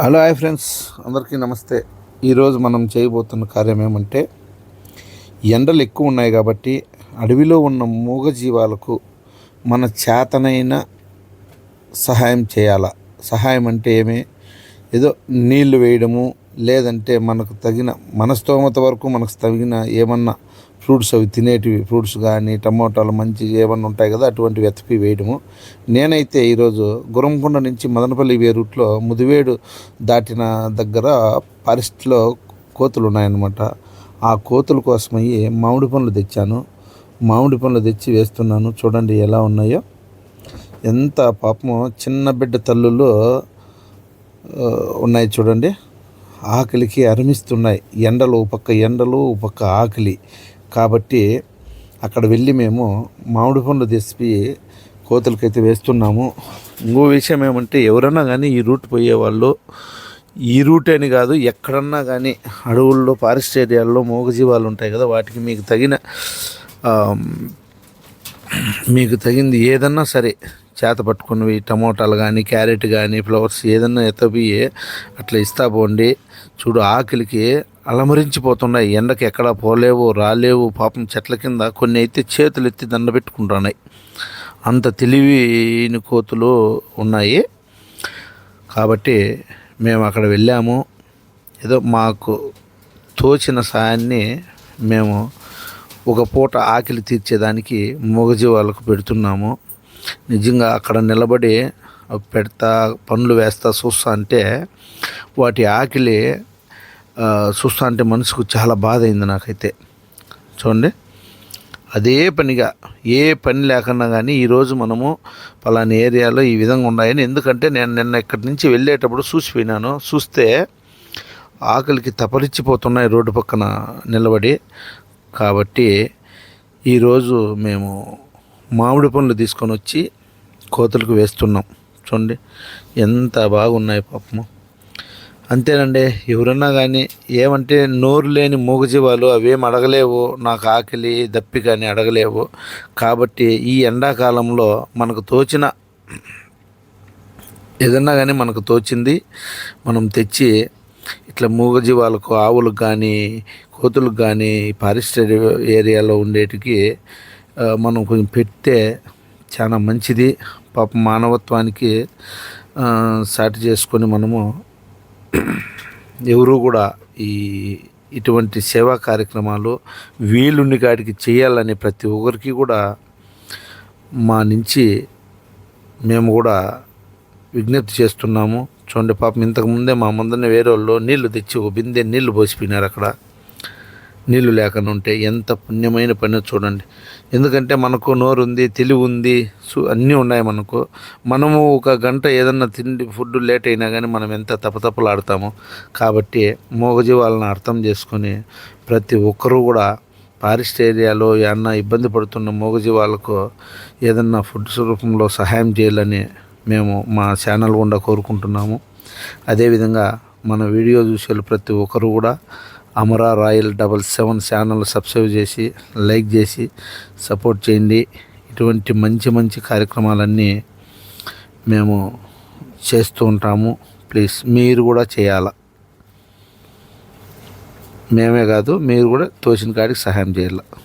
Hello hi friends. అందరికీ నమస్తే. ఈరోజు మనం చేయబోతున్న కార్యం ఏమంటే ఎండలు ఎక్కువ ఉన్నాయి కాబట్టి అడవిలో ఉన్న మూగజీవాలకు మన చేతనైన సహాయం చేయాల? సహాయం అంటే ఏమి? ఏదో నీళ్ళు వేయడము లేదంటే మనకు తగిన మన స్తోమత వరకు మనకు తగిన ఏమన్నా ఫ్రూట్స్ అవి తినేటివి ఫ్రూట్స్ కానీ టమోటాలు మంచి ఏమన్నా ఉంటాయి కదా అటువంటివి వెతికి వేయడము. నేనైతే ఈరోజు గురంకొండ నుంచి మదనపల్లి వే రూట్లో ముదివేడు దాటిన దగ్గర ఫారెస్ట్లో కోతులు ఉన్నాయన్నమాట ఆ కోతుల కోసమయ్యి మామిడి పండ్లు తెచ్చాను. మామిడి పండ్లు తెచ్చి వేస్తున్నాను. చూడండి ఎలా ఉన్నాయో. ఎంత పాపం చిన్న బిడ్డ తల్లులు ఉన్నాయి చూడండి. ఆకలికి అరిమిస్తున్నాయి. ఎండలు ఒక పక్క ఎండలు ఒక పక్క ఆకలి. కాబట్టి అక్కడ వెళ్ళి మేము మామిడి పండ్లు తెచ్చి కోతులకైతే వేస్తున్నాము. ఇంకో విషయం ఏమంటే ఎవరన్నా కానీ ఈ రూట్ పోయేవాళ్ళు ఈ రూట్ అని కాదు ఎక్కడన్నా కానీ అడవుల్లో ఫారెస్ట్ ఏరియాల్లో మూగజీవాలు ఉంటాయి కదా వాటికి మీకు తగిన మీకు తగింది ఏదన్నా సరే చేత పట్టుకున్నవి టమోటాలు కానీ క్యారెట్ కానీ ఫ్లవర్స్ ఏదన్నా ఎత్తవి అట్లా ఇస్తా పోండి. చూడు ఆకలికి అలమరించిపోతున్నాయి. ఎండకి ఎక్కడా పోలేవు రాలేవు. పాపం చెట్ల కింద కొన్ని అయితే చేతులు ఎత్తి దండ పెట్టుకుంటున్నాయి. అంత తెలివిని కోతులు ఉన్నాయి. కాబట్టి మేము అక్కడ వెళ్ళాము. ఏదో మాకు తోచిన సాయాన్ని మేము ఒక పూట ఆకలి తీర్చేదానికి మూగజీవాలకు పెడుతున్నాము. నిజంగా అక్కడ నిలబడి పెడతా పనులు వేస్తా చూస్తా అంటే వాటి ఆకలి చూస్తా అంటే మనసుకు చాలా బాధ అయింది నాకైతే. చూడండి. అదే పనిగా ఏ పని లేకున్నా కానీ ఈరోజు మనము పలానా ఏరియాలో ఈ విధంగా ఉన్నాయని ఎందుకంటే నేను నిన్న ఇక్కడి నుంచి వెళ్ళేటప్పుడు చూసిపోయినాను. చూస్తే ఆకలికి తపరిచ్చిపోతున్నాయి రోడ్డు పక్కన నిలబడి. కాబట్టి ఈరోజు మేము మామిడి పండ్లు తీసుకొని వచ్చి కోతులకు వేస్తున్నాం. చూడండి ఎంత బాగున్నాయి పాపము. అంతేనండి ఎవరన్నా కానీ ఏమంటే నోరు లేని మూగజీవాలు అవేం అడగలేవు నాకు ఆకలి దప్పి కానీ అడగలేవు. కాబట్టి ఈ ఎండాకాలంలో మనకు తోచిన ఏదన్నా కానీ మనకు తోచింది మనం తెచ్చి ఇట్లా మూగజీవాలకు ఆవులకు కానీ కోతులకు కానీ ఫారెస్ట్ ఏరియాలో ఉండేటికి మనం కొంచెం పెడితే చాలా మంచిది. పాప మానవత్వానికి సాటి చేసుకొని మనము ఎవరు కూడా ఈ ఇటువంటి సేవా కార్యక్రమాలు వీలుండి కాడికి చేయాలని ప్రతి ఒక్కరికి కూడా మా నుంచి మేము కూడా విజ్ఞప్తి చేస్తున్నాము. చూడండి పాపం ఇంతకుముందే మా ముందరనే వేరే వాళ్ళు నీళ్ళు తెచ్చి ఒక బిందె నీళ్ళు పోసిపోయినారు అక్కడ. నీళ్ళు లేకుండా ఉంటే ఎంత పుణ్యమైన పని చూడండి. ఎందుకంటే మనకు నోరు ఉంది తెలివి ఉంది అన్నీ ఉన్నాయి మనకు. మనము ఒక గంట ఏదన్నా తిండి ఫుడ్ లేట్ అయినా కానీ మనం ఎంత తపతపలాడతాము. కాబట్టి మూగజీవాలను అర్థం చేసుకొని ప్రతి ఒక్కరూ కూడా ఫారెస్ట్ ఏరియాలో ఏమన్నా ఇబ్బంది పడుతున్న మూగజీవాలకు ఏదన్నా ఫుడ్ రూపంలో సహాయం చేయాలని మేము మా ఛానల్ గుండా కోరుకుంటున్నాము. అదేవిధంగా మన వీడియో చూసే ప్రతి ఒక్కరు కూడా Amara royal double seven channel subscribe చేసి లైక్ చేసి సపోర్ట్ చేయండి. ఇటువంటి మంచి మంచి కార్యక్రమాలన్నీ మేము చేస్తూ ఉంటాము. ప్లీజ్ మీరు కూడా చేయాల? మేమే కాదు మీరు కూడా తోచిన కాడికి సహాయం చేయాలి?